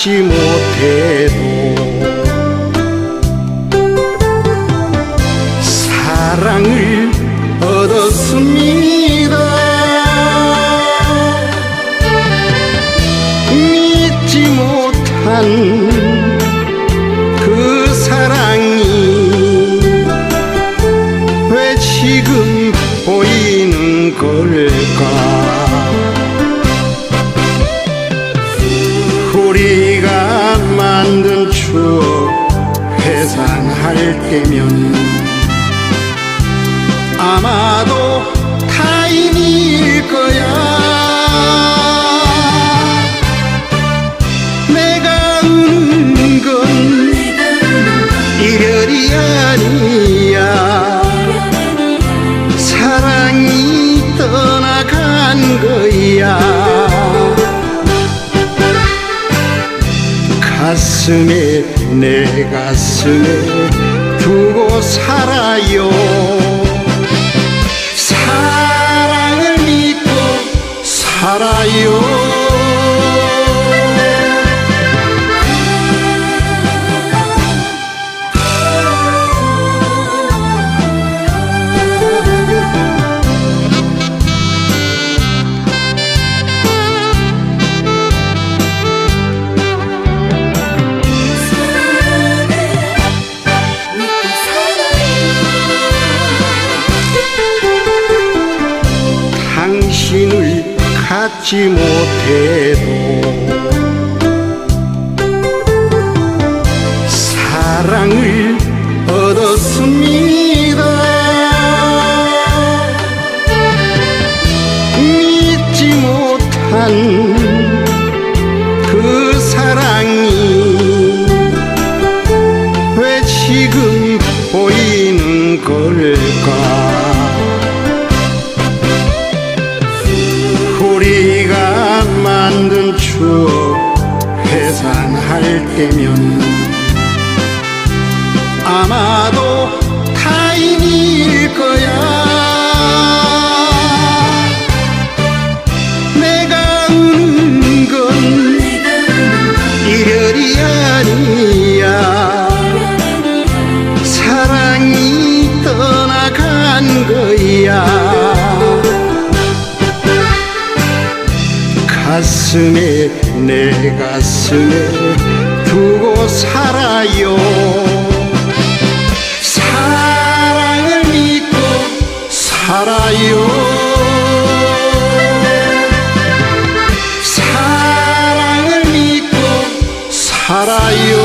갖지 못해도 사랑을 얻었습니다. 믿지 못한 그 사랑이 왜 지금 보이는 걸까? 우리 회상할 때면 아마도 타인일 거야. 내가 우는 건 이별이 아니야. 사랑이 떠나간 거야. 가슴에 내 가슴에 두고 살아요. 사랑을 믿고 살아요 갖지 못해도 사랑을 얻었습니다. 믿지 못한 그 사랑이 왜 지금 보이는 걸까 회상할 때면 아마도 가슴에 내 가슴에 두고 살아요. 사랑을 믿고 살아요. 사랑을 믿고 살아요